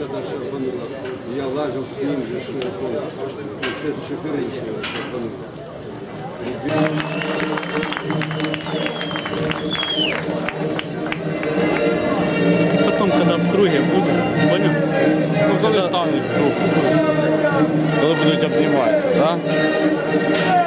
тогда шарпануло. Я лазил с ним, решил, понял. Ну, с Шеференчева шарпанул. Потом, когда в круге буду, понял? Ну, коли стануть в круг, коли будуть обніматися, так? Ой-ой-ой.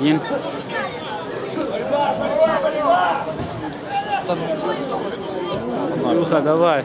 Один. Давай. Давай,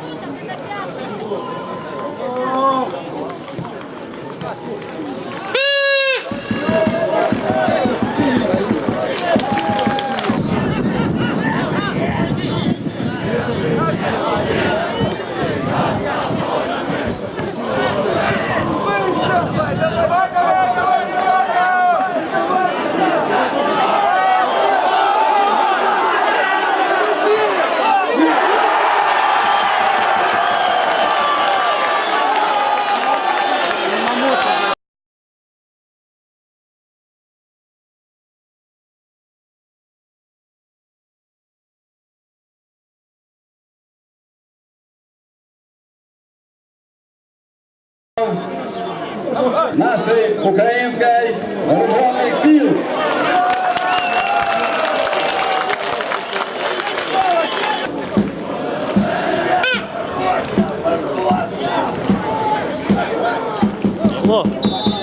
нашей украинской вооруженных сил. Алло.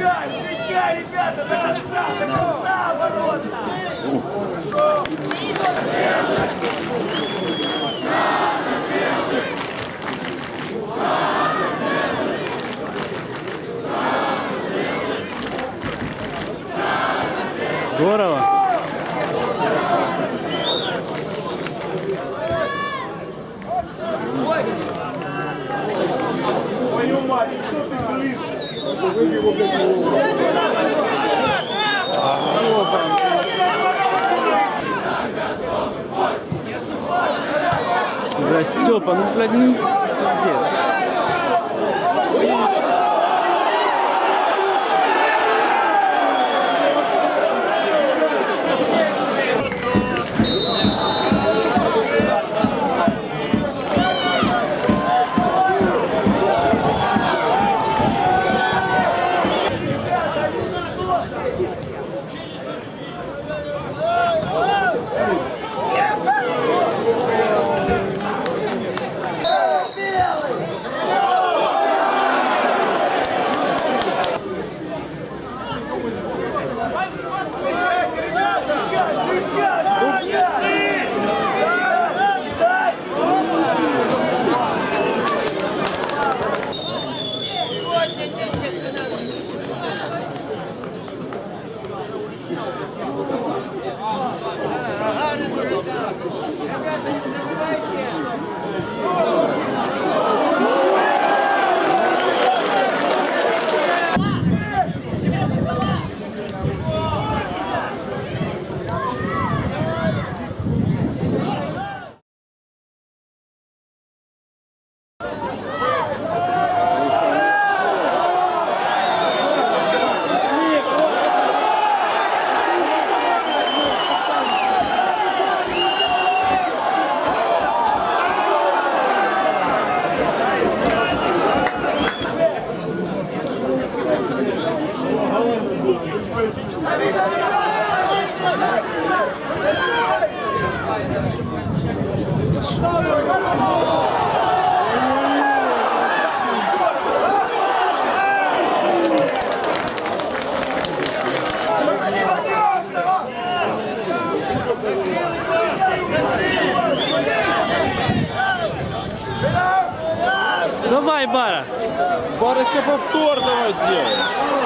Встречай, встречай, ребята, до конца, до конца бороться! Здорово! Что ты, блин? Да, Степа, ну, блядь, ну, Давай, Бара. Барочка, повтор давай делай.